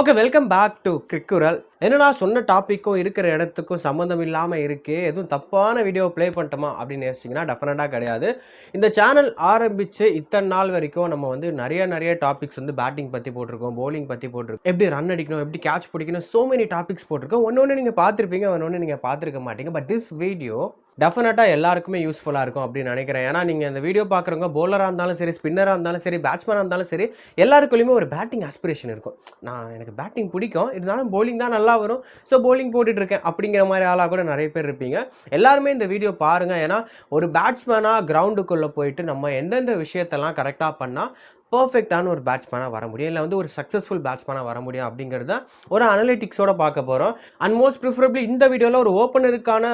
Okay welcome back to கிரிக்குரல் என்னடா சொன்ன டாப்பிக்கும் இருக்கிற இடத்துக்கும் சம்மந்தம் இல்லாமல் இருக்கே எதுவும் தப்பான வீடியோ ப்ளே பண்ணிட்டோமா அப்படின்னு யோசிச்சிங்கன்னா டெஃபினட்டாக கிடையாது. இந்த சேனல் ஆரம்பித்து இத்தனை நாள் வரைக்கும் நம்ம வந்து நிறைய நிறைய டாபிக்ஸ் வந்து பேட்டிங் பற்றி போட்டிருக்கோம் போலிங் பற்றி போட்டிருக்கோம். எப்படி ரன் அடிக்கணும் எப்படி கேட்ச் பிடிக்கணும் ஸோ மெனி டாபிக்ஸ் போட்டிருக்கோம். ஒன்று ஒன்று நீங்கள் பார்த்துருப்பீங்க ஒன்று ஒன்று நீங்கள் பார்த்துருக்க மாட்டீங்க. பட் திஸ் வீடியோ டெஃபினட்டாக எல்லாருக்குமே யூஸ்ஃபுல்லாக இருக்கும் அப்படின்னு நினைக்கிறேன். ஏன்னா நீங்கள் இந்த வீடியோ பார்க்குறவங்க போலராக இருந்தாலும் சரி ஸ்பின்னராக இருந்தாலும் சரி பேட்ஸ்மேனாக இருந்தாலும் சரி எல்லாருக்குள்ளேயுமே ஒரு பேட்டிங் ஆஸ்பிரேஷன் இருக்கும். நான் எனக்கு பேட்டிங் பிடிக்கும். இருந்தாலும் போலிங் தான் நல்லா வரும். ஸோ போலிங் போட்டுட்ருக்கேன் அப்படிங்கிற மாதிரி ஆளாக கூட நிறைய பேர் இருப்பீங்க. எல்லாருமே இந்த வீடியோ பாருங்கள் ஏன்னா ஒரு பேட்ஸ்மேனாக கிரவுண்டுக்குள்ளே போயிட்டு நம்ம எந்தெந்த விஷயத்தெல்லாம் கரெக்டாக பண்ணால் பர்ஃபெக்டான ஒரு பேட்ஸ்மேனாக வர முடியும். இல்லை வந்து ஒரு சக்ஸஸ்ஃபுல் பேட்ஸ்மேனாக வர முடியும் அப்படிங்கிறது தான் ஒரு அனலிட்டிக்ஸோட பார்க்க போகிறோம் அண்ட் மோஸ்ட் ப்ரிஃபரபிளி இந்த வீடியோவில் ஒரு ஓப்பனருக்கான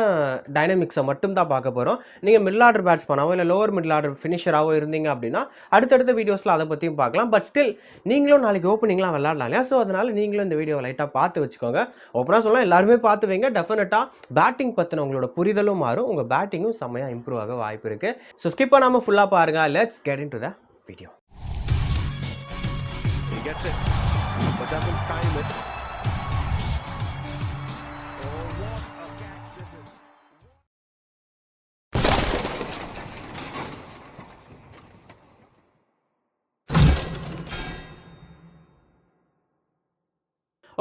டைனமிக்ஸை மட்டும் தான் பார்க்க போகிறோம் நீங்கள் மிடில் ஆர்டர் பேட்ஸ்மேனாவோ இல்லை லோவர் மிடில் ஆர்டர் ஃபினிஷராகவோ இருந்தீங்க அப்படின்னா அடுத்தடுத்த வீடியோஸில் அதை பற்றியும் பார்க்கலாம். பட் ஸ்டில் நீங்களும் நாளைக்கு ஓப்பனிங்லாம் விளாடலாம் இல்லையா? ஸோ அதனால் நீங்களும் இந்த வீடியோவை லைட்டாக பார்த்து வச்சுக்கோங்க. ஓப்பனாக சொல்லலாம் எல்லாருமே பார்த்து வைங்க. டெஃபினட்டாக பேட்டிங் பற்றின உங்களோட புரிதலும் மாறும். உங்கள் பேட்டிங்கும் செம்மையாக இம்ப்ரூவ் ஆக வாய்ப்பு இருக்குது ஸோ ஸ்கிப் பண்ணாமல் ஃபுல்லாக பாருங்கள் let's get into the video He gets it, but doesn't time it.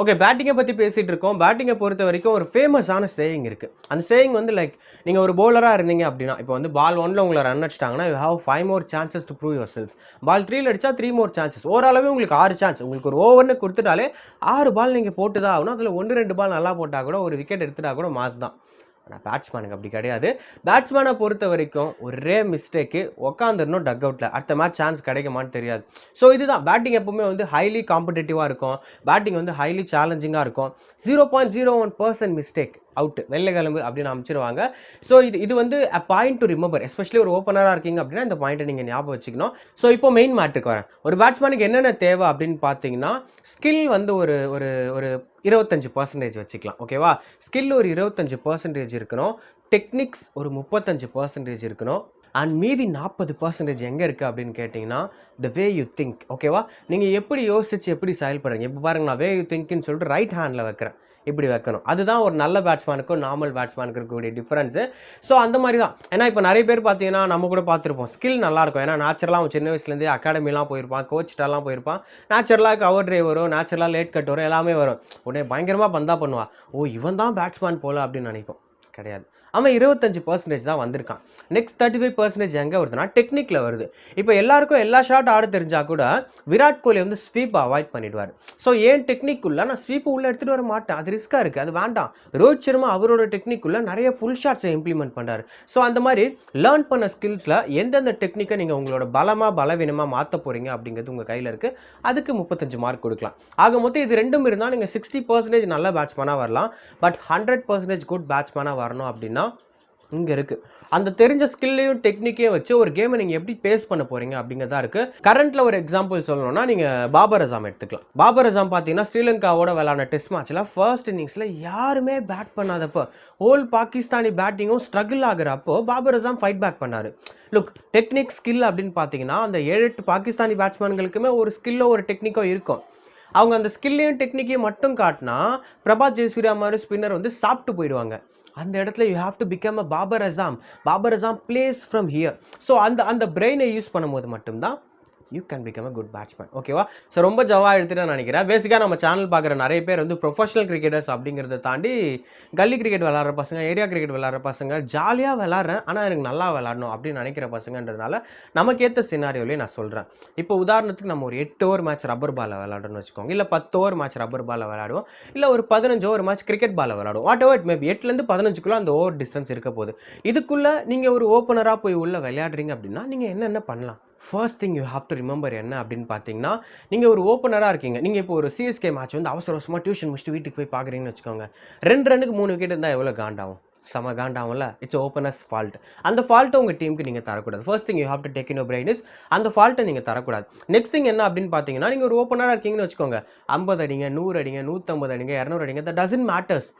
Okay பேட்டிங்கை பற்றி பேசிகிட்டு இருக்கோம். பேட்டிங்கை பொறுத்த வரைக்கும் ஒரு ஃபேமஸான சேயிங் இருக்குது அந்த சேயிங் வந்து லைக் நீங்கள் ஒரு போலராக இருந்தீங்க அப்படின்னா இப்போ வந்து பால் ஒன்ல உங்களை run அடிச்சிட்டாங்கன்னா you have five more chances to prove yourself ball த்ரீல அடிச்சா த்ரீ மோர் சான்சஸ் ஓரளவு உங்களுக்கு ஆறு சான்ஸ் உங்களுக்கு ஒரு ஓவர்னு கொடுத்துட்டாலே ஆறு பால் நீங்கள் போட்டு தான் ஆகணும். அதில் ஒன்று ரெண்டு பால் நல்லா போட்டால் கூட ஒரு விக்கெட் எடுத்துட்டா கூட மாஸ் தான். ஆனால் பேட்ஸ்மேனுக்கு அப்படி கிடையாது. பேட்ஸ்மேனை பொறுத்த வரைக்கும் ஒரே மிஸ்டேக்கு உக்காந்துடணும் டக் அவுட்டில் அடுத்த மேட்ச் சான்ஸ் கிடைக்குமான்னு தெரியாது. ஸோ இதுதான். பேட்டிங் எப்பவுமே வந்து ஹைலி காம்படிட்டிவாக இருக்கும். பேட்டிங் வந்து ஹைலி சேலஞ்சிங்காக இருக்கும். Zero point zero one percent mistake out வெள்ளை கிளம்பு அப்படின்னு அமைச்சிருவாங்க. ஸோ இது இது வந்து a point to remember especially ஒரு ஓப்பனராக இருக்கீங்க அப்படின்னா இந்த பாயிண்ட்டை நீங்கள் ஞாபகம் வச்சுக்கணும். ஸோ இப்போ மெயின் மேட்டுக்கு வரேன். ஒரு பேட்ஸ்மேனுக்கு என்னென்ன தேவை அப்படின்னு பார்த்தீங்கன்னா ஸ்கில் வந்து ஒரு ஒரு ஒரு இருபத்தஞ்சு பர்சன்டேஜ் வச்சுக்கலாம் ஓகேவா ஸ்கில் ஒரு இருபத்தஞ்சு பர்சன்டேஜ் இருக்கணும். டெக்னிக்ஸ் ஒரு முப்பத்தஞ்சு பர்சன்டேஜ் இருக்கணும். அண்ட் மீதி நாற்பது பர்சன்டேஜ் எங்கே இருக்குது அப்படின்னு கேட்டிங்கன்னா த வே யூ திங்க் ஓகேவா நீங்கள் எப்படி யோசிச்சு எப்படி செயல்படுறீங்க? இப்போ பாருங்க நான் வே யூ திங்க்னு சொல்லிட்டு ரைட் ஹேண்டில் வைக்கிறேன். இப்படி வைக்கணும். அதுதான் ஒரு நல்ல பேட்ஸ்மேனுக்கும் நார்மல் பேட்ஸ்மேனுக்கு இருக்கக்கூடிய டிஃப்ரென்ஸு ஸோ அந்த மாதிரி தான் ஏன்னா இப்போ நிறைய பேர் பார்த்தீங்கன்னா நம்ம கூட பார்த்துருப்போம் ஸ்கில் நல்லாயிருக்கும் ஏன்னா நேச்சுரலாக அவன் சின்ன வயசுலேருந்தே அகாடமிலாம் போயிருப்பான் கோச்சிட்டெல்லாம் போயிருப்பான். நேச்சுரலாக கவர் ட்ரைவ் வரும் நேச்சுரலாக லேட் கட் வரும் எல்லாமே வரும். உடனே பயங்கரமாக பந்தா பண்ணுவான் ஓ இவன் தான் பேட்ஸ்மேன் போல அப்படின்னு நினைப்போம். கிடையாது. அவன் இருபத்தஞ்சு பர்சன்டேஜ் தான் வந்திருக்கான். நெக்ஸ்ட் தேர்ட்டி ஃபைவ் பர்சன்டேஜ் எங்கே வருதுன்னா டெக்னிக்கில் வருது. இப்போ எல்லாருக்கும் எல்லா ஷாட் ஆட தெரிஞ்சால் கூட விராட் கோலி வந்து ஸ்வீப் அவாய்ட் பண்ணிடுவார். ஸோ ஏன் டெக்னிக்குள்ள நான் ஸ்வீப் உள்ள எடுத்துகிட்டு வர மாட்டேன். அது ரிஸ்க்காக இருக்குது அது வேண்டாம். ரோஹித் சர்மா அவரோட டெக்னிக்குள்ள நிறைய புல் ஷாட்ஸை இம்ப்ளிமெண்ட் பண்ணுறாரு ஸோ அந்த மாதிரி லேர்ன் பண்ண ஸ்கில்ஸில் எந்தெந்த டெக்னிக்கை நீங்கள் உங்களோட பலமாக பலவீனமாக மாற்ற போகிறீங்க அப்படிங்கிறது உங்கள் கையில் இருக்குது அதுக்கு முப்பத்தஞ்சு மார்க் கொடுக்கலாம். ஆக மொத்தம் இது ரெண்டும் இருந்தால் நீங்கள் சிக்ஸ்டி பர்சன்டேஜ் நல்ல பேட்ஸ்மேனாக வரலாம். பட் ஹண்ட்ரட் பர்சன்டேஜ் குட் பேட்ஸ்மேனாக வரணும் அப்படின்னா இங்கே இருக்குது அந்த தெரிஞ்ச ஸ்கில்லையும் டெக்னிக்கையும் வச்சு ஒரு கேமை நீங்கள் எப்படி பேஸ் பண்ண போகிறீங்க அப்படிங்கிறதா இருக்குது கரண்ட்டில் ஒரு எக்ஸாம்பிள் சொல்லணும்னா நீங்கள் பாபர் அசாம் எடுத்துக்கலாம். பாபர் அசாம் பார்த்தீங்கன்னா ஸ்ரீலங்காவோட விளாட டெஸ்ட் மேட்ச்சில் ஃபர்ஸ்ட் இன்னிங்ஸில் யாருமே பேட் பண்ணாதப்போ ஹோல் பாகிஸ்தானி பேட்டிங்கும் ஸ்ட்ரகிள் ஆகிறப்போ பாபர் அசாம் ஃபைட் பேக் பண்ணார். லுக் டெக்னிக் ஸ்கில் அப்படின்னு பார்த்தீங்கன்னா அந்த ஏழு எட்டு பாகிஸ்தானி பேட்ஸ்மேன்களுக்குமே ஒரு ஸ்கில்லோ ஒரு டெக்னிக்கோ இருக்கும். அவங்க அந்த ஸ்கில்லையும் டெக்னிக்கையும் மட்டும் காட்டினா பிரபாத் ஜெயசூர்யா மாதிரி ஸ்பின்னர் வந்து சாப்பிட்டு போயிடுவாங்க. அந்த இடத்துல you have to become a Babar Azam Babar Azam plays from here so அந்த அந்த பிரெயினை யூஸ் பண்ணும்போது மட்டும்தான் you can become a good batsman ஓகேவா ஸோ ரொம்ப ஜவா எடுத்துட்டு நினைக்கிறேன். பேசிக்காக நம்ம சேனல் பார்க்குற நிறைய பேர் வந்து ப்ரொஃபஷனல் கிரிக்கெட்டர்ஸ் அப்படிங்கிறத தாண்டி கல்லி கிரிக்கெட் விளாட்ற பசங்க ஏரியா கிரிக்கெட் விளாட்ற பசங்க ஜாலியாக விளாட்றேன் ஆனால் எனக்கு நல்லா விளாடணும் அப்படின்னு நினைக்கிற பசங்கன்றதுனால நமக்கேற்ற சினாரியோலேயே நான் சொல்கிறேன் இப்போ உதாரணத்துக்கு நம்ம ஒரு எட்டு ஓவர் மேட்ச் ரப்பர் பாலில் விளாடணும்னு வச்சுக்கோங்க. இல்லை பத்து ஓவர் மேட்ச் ரப்பர் பாலில் விளாடுவோம் இல்லை ஒரு பதினஞ்சு ஓவர் மேட்ச் கிரிக்கெட் பாலில் விளாடுவோம் வாட் எவர் இட் மேபி எட்டுலேருந்து பதினஞ்சுக்குள்ளே அந்த ஓவர் டிஸ்டன்ஸ் இருக்க போகுது. இதுக்குள்ளே நீங்கள் ஒரு ஓப்பனராக போய் உள்ளே விளையாடுறீங்க அப்படின்னா நீங்கள் என்னென்ன பண்ணலாம்? First thing you have to remember என்ன அப்படின்னு பார்த்தீங்கன்னா நீங்கள் ஒரு ஓப்பனராக இருக்கீங்க. நீங்கள் இப்போ ஒரு சிஎஸ்கே மேட்ச் வந்து அவசர அவசரமாக டியூஷன் முடிச்சுட்டு வீட்டுக்கு போய் பார்க்குறீங்கன்னு வச்சுக்கோங்க. ரெண்டு ரன்னுக்கு மூணு விக்கெட் இருந்தால் எவ்வளோ காண்டாகும் செம காண்டாகும்ல இட்ஸ் ஓப்பனஸ் ஃபால்ட் அந்த ஃபால்ட்டை உங்கள் டீமுக்கு நீங்கள் தரக்கூடாது. First thing you have to take in brain is அந்த ஃபால்ட்டை நீங்கள் தரக்கூடாது. நெக்ஸ்ட் திங் என்ன அப்படின்னு பார்த்தீங்கன்னா நீங்கள் ஒரு ஓப்பனராக இருக்கீங்கன்னு வச்சுக்கோங்க. ஐம்பது அடிங்க நூறு அடிங்க நூற்றம்பது அடிங்க இரநூறு அடிங்க the doesn't matters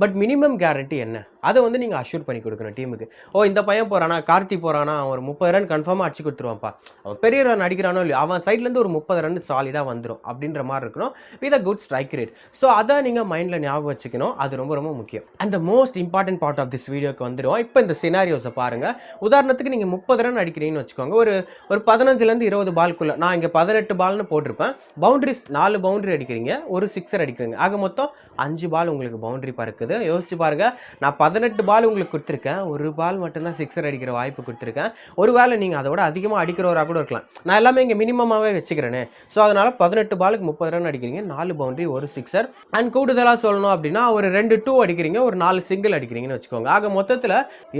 but minimum guarantee என்ன? அதை வந்து நீங்கள் அஷ்யூர் பண்ணி கொடுக்கணும் டீமுக்கு. ஓ இந்த பையன் போகிறானா கார்த்தி போகிறானா அவன் ஒரு முப்பது ரன் கன்ஃபார்மாக அடிச்சு கொடுத்துருவான்ப்பா. அவன் பெரிய ரன் அடிக்கிறானோ இல்லையோ அவன் சைட்லேருந்து ஒரு முப்பது ரன் சாலிடாக வந்துடும் அப்படின்ற மாதிரி இருக்கணும் with a good strike rate so அதை நீங்கள் மைண்டில் ஞாபகம் வச்சுக்கணும். அது ரொம்ப ரொம்ப முக்கியம். And the most important part of this வீடியோக்கு வந்துடும் இப்போ இந்த சினாரியோஸை பாருங்கள் உதாரணத்துக்கு நீங்கள் முப்பது ரன் அடிக்கிறீங்கன்னு வச்சுக்கோங்க. ஒரு ஒரு பதினஞ்சுலேருந்து இருபது பால்குள்ளே நான் இங்கே பதினெட்டு பால்னு போட்டிருப்பேன். பவுண்டரிஸ் நாலு பவுண்டரி அடிக்கிறீங்க ஒரு சிக்ஸர் அடிக்கிறீங்க. ஆக மொத்தம் அஞ்சு பால் உங்களுக்கு பவுண்டரி பறக்குது. யோசிச்சு பாருங்க. நான் பதினெட்டு பால் உங்களுக்கு கொடுத்துருக்கேன். ஒரு பால் மட்டும்தான் சிக்ஸர் அடிக்கிற வாய்ப்பு கொடுத்துருக்கேன். ஒரு வேளை நீங்கள் அதோட அதிகமாக அடிக்கிறவராக கூட இருக்கலாம். நான் எல்லாமே இங்கே மினிமமாகவே வச்சுக்கிறேனே. ஸோ அதனால் பதினெட்டு பாலுக்கு முப்பது ரன் அடிக்கிறீங்க. நாலு பவுண்டரி ஒரு சிக்ஸர் அண்ட் கூடுதலாக சொல்லணும் அப்படின்னா ஒரு ரெண்டு டூ அடிக்கிறீங்க. ஒரு நாலு சிங்கிள் அடிக்கிறீங்கன்னு வச்சுக்கோங்க. ஆக மொத்தத்தில்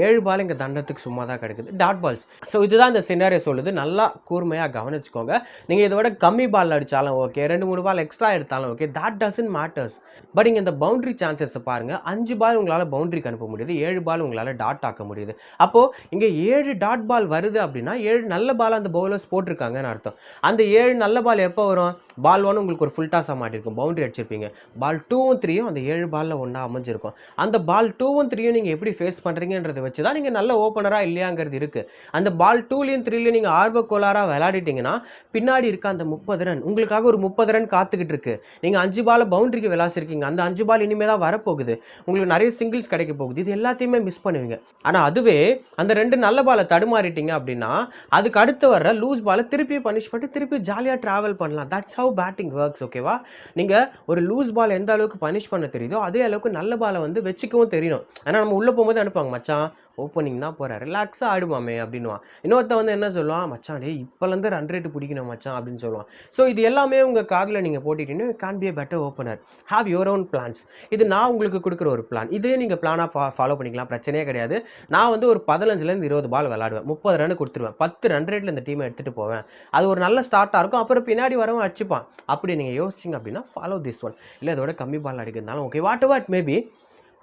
ஏழு பால் இங்கே தண்டத்துக்கு சும்மா தான் கிடைக்குது. டாட் பால்ஸ் ஸோ இதுதான் இந்த சினாரியோ சொல்லுது. நல்லா கூர்மையாக கவனிச்சுக்கோங்க. நீங்கள் இதை விட கம்மி பால் அடித்தாலும் ஓகே ரெண்டு மூணு பால் எக்ஸ்ட்ரா எடுத்தாலும் okay that doesn't matters but இங்கே இந்த பவுண்டரி சான்சஸை பாருங்கள் அஞ்சு பால் உங்களால் பவுண்டரிக்கு அனுப்ப முடியுது. ஏழு பால் உங்களால் டாட் ஆக்க முடியுது. அப்போது இங்கே ஏழு டாட் பால் வருது அப்படின்னா ஏழு நல்ல பால் அந்த பவுலர்ஸ் போட்டிருக்காங்கன்னு அர்த்தம். அந்த ஏழு நல்ல பால் எப்போ வரும்? பால் ஒன்று உங்களுக்கு ஒரு ஃபுல் டாஸாக மாட்டிருக்கும். பவுண்டரி அடிச்சிருப்பீங்க. பால் டூவும் த்ரீயும் அந்த ஏழு பாலில் ஒன்றா அமைஞ்சிருக்கும். அந்த பால் டூவும் த்ரீயும் நீங்கள் எப்படி ஃபேஸ் பண்ணுறீங்கன்றதை வச்சு தான் நீங்கள் நல்ல ஓப்பனராக இல்லையாங்கிறது இருக்குது அந்த பால் டூலையும் த்ரீலையும் நீங்கள் ஆர்வக்கோளாராக விளையாடிட்டீங்கன்னா பின்னாடி இருக்க அந்த முப்பது ரன் உங்களுக்காக ஒரு முப்பது ரன் காத்துக்கிட்டு இருக்கு. நீங்கள் அஞ்சு பால் பவுண்டரிக்கு விளாசிருக்கீங்க. அந்த அஞ்சு பால் இனிமேல் தான் வரப்போகுது. உங்களுக்கு நிறைய சிங்கிள்ஸ் கிடைக்க போகுது. இது எல்லாத்தையுமே மிஸ் பண்ணுவீங்க. ஆனால் அதுவே அந்த ரெண்டு நல்ல பாலை தடுமாறிட்டீங்க அப்படின்னா அதுக்கு அடுத்து வர்ற லூஸ் பாலை திருப்பி பனிஷ் பண்ணிட்டு திருப்பி ஜாலியாக ட்ராவல் பண்ணலாம். தட்ஸ் ஹவு பேட்டிங் ஒர்க்ஸ் ஓகேவா நீங்கள் ஒரு லூஸ் பால் எந்த அளவுக்கு பனிஷ் பண்ண தெரியுதோ அதே அளவுக்கு நல்ல பாலை வந்து வச்சுக்கவும் தெரியணும். ஏன்னா நம்ம உள்ளே போகும்போது அனுப்பாங்க மச்சான் ஓப்பனிங் தான் போகிறேன் ரிலாக்ஸாக ஆடுவாமே அப்படின்னுவான். இன்னொருத்த வந்து என்ன சொல்லுவான் மச்சான் டே இப்போலேருந்து ரன் ரேட்டு பிடிக்கணும் மச்சான் அப்படின்னு சொல்லுவான். ஸோ இது எல்லாமே உங்கள் காதில் நீங்கள் போட்டுட்டீங்கன்னா can be a better opener have your own plans இது நான் உங்களுக்கு கொடுக்குற ஒரு பிளான் இதே நீங்கள் பிளானாக ஃபா ஃபாலோ பண்ணிக்கலாம். பிரச்சனையே கிடையாது. நான் வந்து ஒரு பதினஞ்சுலேருந்து இருபது பால் விளாடுவேன் முப்பது ரன் கொடுத்துருவேன். பத்து ரன் ரேட்டில் இந்த டீமை எடுத்துகிட்டு போவேன். அது ஒரு நல்ல ஸ்டார்ட்டாக இருக்கும். அப்புறம் பின்னாடி வரவன் அடிச்சுப்பான். அப்படி நீங்கள் யோசிச்சிங்க அப்படின்னா ஃபாலோ திஸ் ஒன் இல்லை இதோட கம்மி பால் அடிக்கிறதுனாலும் ஓகே வாட் வாட் மேபி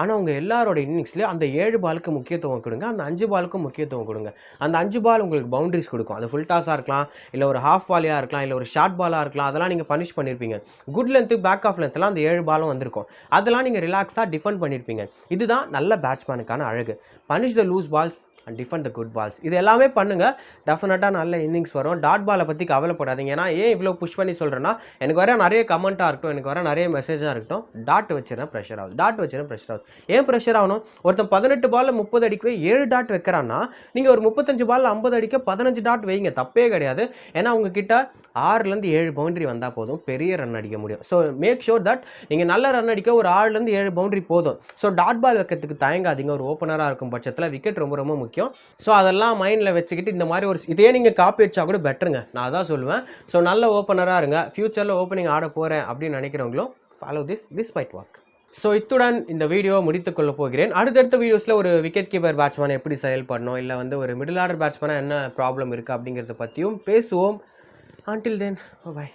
ஆனால் உங்கள் எல்லாரோட இன்னிங்ஸ்லேயும் அந்த ஏழு பாலுக்கு முக்கியத்துவம் கொடுங்க. அந்த அஞ்சு பாலுக்கும் முக்கியத்துவம் கொடுங்க. அந்த அஞ்சு பால் உங்களுக்கு பவுண்டரிஸ் கொடுக்கும். அது ஃபுல் டாஸாக இருக்கலாம் இல்லை ஒரு ஹாஃப் வாலியாக இருக்கலாம் இல்லை ஒரு ஷார்ட் பாலாக இருக்கலாம் அதெல்லாம் நீங்கள் பனிஷ் பண்ணியிருப்பீங்க குட் லென்த்து பேக் ஆஃப் லென்த்லாம் அந்த ஏழு பாலும் வந்திருக்கும். அதெல்லாம் நீங்கள் ரிலாக்ஸாக டிஃபெண்ட் பண்ணியிருப்பீங்க இதுதான் நல்ல பேட்ஸ்மேனுக்கான அழகு. Punish the loose balls and defend the good balls இது எல்லாமே பண்ணுங்கள் டெஃபினட்டாக நல்ல இன்னிங்ஸ் வரும். டாட் பாலை பற்றி கவலைப்படாதீங்க. ஏன்னா ஏன் இவ்வளோ புஷ் பண்ணி சொல்கிறேன்னா எனக்கு வர நிறைய கமெண்ட்டாக இருக்கட்டும் எனக்கு வர நிறைய மெசேஜாக இருக்கட்டும் டாட் வச்சுருந்தா ப்ரெஷர் ஆகுது. டாட் வச்சுருந்தா ப்ரெஷர் ஆகுது. ஏன் ப்ரெஷர் ஆகணும்? ஒருத்தன் பதினெட்டு பாலில் முப்பது அடிக்கவே ஏழு டாட் வைக்கிறான்னா நீங்கள் ஒரு முப்பத்தஞ்சு பாலில் ஐம்பது அடிக்க பதினஞ்சு டாட் வைங்க. தப்பே கிடையாது. ஏன்னா உங்ககிட்ட ஆறுலேருந்து ஏழு பவுண்டரி வந்தால் போதும். பெரிய ரன் அடிக்க முடியும். ஸோ மேக் ஷோர் தட் நீங்கள் நல்ல ரன் அடிக்க ஒரு ஆறுலேருந்து ஏழு பவுண்டரி போதும். ஸோ டாட் பால் வைக்கிறதுக்கு தயங்காதீங்க. ஒரு ஓப்பனராக இருக்கும் பட்சத்தில் விக்கெட் ரொம்ப ரொம்ப முக்கியம். ஸோ அதெல்லாம் மைண்டில் வச்சுக்கிட்டு இந்த மாதிரி ஒரு இதே நீங்கள் காப்பி அடிச்சா கூட பெட்டருங்க நான் அதான் சொல்லுவேன். ஸோ நல்ல ஓப்பனராக இருங்க. ஃப்யூச்சரில் ஓப்பனிங் ஆட போகிறேன் அப்படின்னு நினைக்கிறவங்களும் follow this this bite walk so இத்துடன் இந்த வீடியோ முடித்துக்கொள்ள போகிறேன். அடுத்தடுத்த வீடியோஸில் ஒரு விக்கெட் கீப்பர் பேட்ஸ்மேன் எப்படி செயல்படணும் இல்லை வந்து ஒரு மிடில் ஆர்டர் பேட்ஸ்மேனாக என்ன ப்ராப்ளம் இருக்குது அப்படிங்கிறத பற்றியும் பேசுவோம். ஆன்டில் தென் பாய்